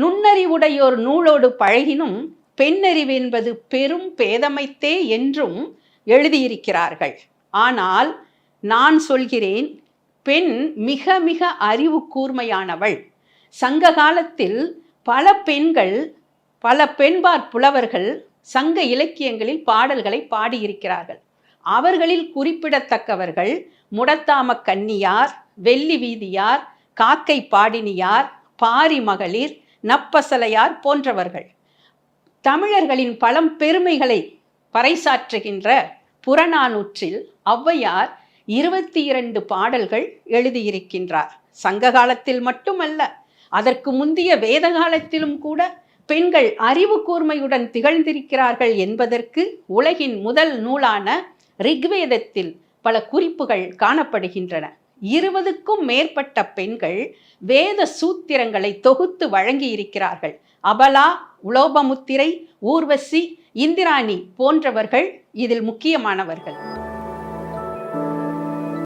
நுண்ணறிவுடையோர் நூலோடு பழகினும் பெண்ணறிவு என்பது பெரும் பேதமைத்தே என்றும் எழுதியிருக்கிறார்கள். ஆனால் நான் சொல்கிறேன் பெண் மிக மிக அறிவு கூர்மையானவள் சங்க காலத்தில் பல பெண்கள் பல பெண்பார் புலவர்கள் சங்க இலக்கியங்களில் பாடல்களை பாடியிருக்கிறார்கள். அவர்களில் குறிப்பிடத்தக்கவர்கள் முடத்தாம கன்னியார் வெள்ளி வீதியார் காக்கை பாடினியார் பாரி மகளிர் நப்பசலையார் போன்றவர்கள். தமிழர்களின் பழம் பெருமைகளை பறைசாற்றுகின்ற புறநானூற்றில் ஔவையார் இருபத்தி இரண்டு பாடல்கள் எழுதியிருக்கின்றார். சங்க காலத்தில் மட்டுமல்ல அதற்கு முந்திய வேத காலத்திலும் கூட பெண்கள் அறிவு கூர்மையுடன் திகழ்ந்திருக்கிறார்கள் என்பதற்கு உலகின் முதல் நூலான ரிக்வேதத்தில் பல குறிப்புகள் காணப்படுகின்றன. இருபதுக்கும் மேற்பட்ட பெண்கள் வேத சூத்திரங்களை தொகுத்து வழங்கி இருக்கிறார்கள் அபலா உலோபமுத்திரை ஊர்வசி இந்திராணி போன்றவர்கள் இதில் முக்கியமானவர்கள்.